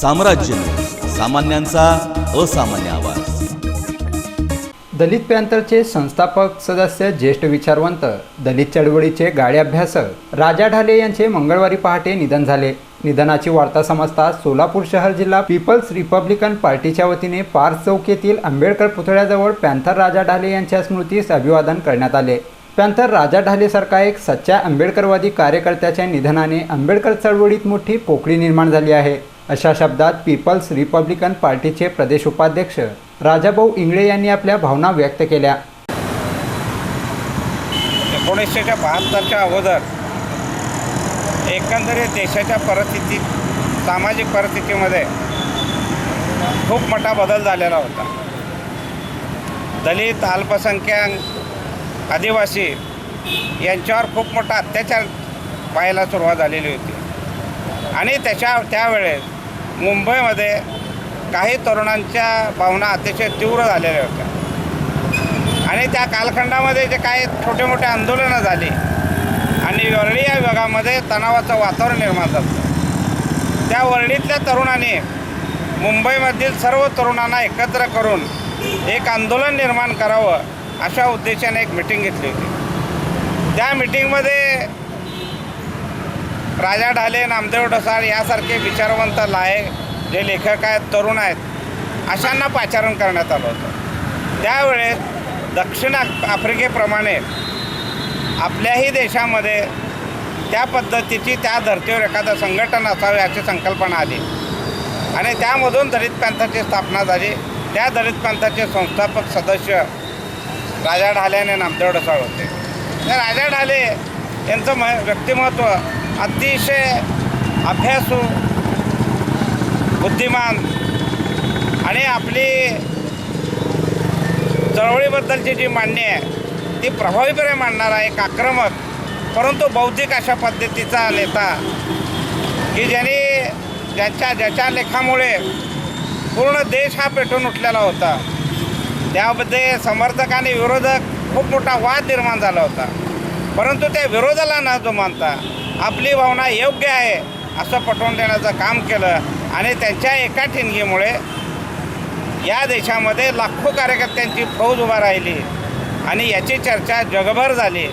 साम्राज्य सामान्यांचा असामान्य आवाज. दलित पॅंथरचे संस्थापक सदस्य ज्येष्ठ विचारवंत दलित चळवळीचे गाडे अभ्यासक राजा ढाले यांचे मंगळवारी पहाटे निधन झाले. निधनाची वार्ता समजताच सोलापूर शहर जिल्हा पीपल्स रिपब्लिकन पार्टीच्या वतीने पार्स चौक येथील आंबेडकर पुतळ्याजवळ पॅंथर राजा ढाले यांच्या स्मृतीस अभिवादन करण्यात आले. पॅंथर राजा ढालेसारखा एक सच्चा आंबेडकरवादी कार्यकर्त्याच्या निधनाने आंबेडकर चळवळीत मोठी पोकळी निर्माण झाली आहे. अशा शब्दात पीपल्स रिपब्लिकन पार्टीचे प्रदेश उपाध्यक्ष राजाभाऊ इंगळे यांनी आपल्या भावना व्यक्त केल्या. एकोणीसशेच्या बहात्तरच्या अगोदर एकंदरीत देशाच्या परिस्थितीत सामाजिक परिस्थितीमध्ये खूप मोठा बदल झालेला होता. दलित अल्पसंख्याक आदिवासी यांच्यावर खूप मोठा अत्याचार पाहायला सुरुवात झालेली होती. आणि त्याच्या त्यावेळेस मुंबईमध्ये काही तरुणांच्या भावना अतिशय तीव्र झालेल्या होत्या. आणि त्या कालखंडामध्ये जे काही छोटे मोठे आंदोलनं झाली आणि वरळी या विभागामध्ये तणावाचं वातावरण निर्माण झालं. त्या वरळीतल्या तरुणांनी मुंबईमधील सर्व तरुणांना एकत्र करून एक आंदोलन निर्माण करावं अशा उद्देशाने एक मिटिंग घेतली होती. त्या मिटिंगमध्ये राजा ढाले नामदेव ढसाळ यासारखे विचारवंत लायक जे लेखक आहेत तरुण आहेत अशांना पाचारण करण्यात आलं होतं. त्यावेळेस दक्षिण आफ्रिकेप्रमाणे आपल्याही देशामध्ये त्या पद्धतीची त्या धर्तीवर एखादं संघटन असावं याची संकल्पना आली. आणि त्यामधून दलित पंथाची स्थापना झाली. त्या दलित पंथाचे संस्थापक सदस्य राजा ढाले आणि नामदेव ढसाळ होते. राजा ढाले यांचं म व्यक्तिमत्व अतिशय अभ्यासू बुद्धिमान आणि आपली चळवळीबद्दलची जी मांडणी आहे ती प्रभावीपणे मांडणारा एक आक्रमक परंतु बौद्धिक अशा पद्धतीचा नेता की ज्याने ज्याच्या ज्याच्या लेखामुळे पूर्ण देश हा पेटून उठलेला होता. त्यामध्ये समर्थक आणि विरोधक खूप मोठा वाद निर्माण झाला होता. परंतु त्या विरोधाला न जुमानता आपली भावना योग्य आहे असं पटवून देण्याचं काम केलं आणि त्यांच्या एका ठिणगीमुळे या देशामध्ये लाखो कार्यकर्त्यांची फौज उभा राहिली आणि याची चर्चा जगभर झाली.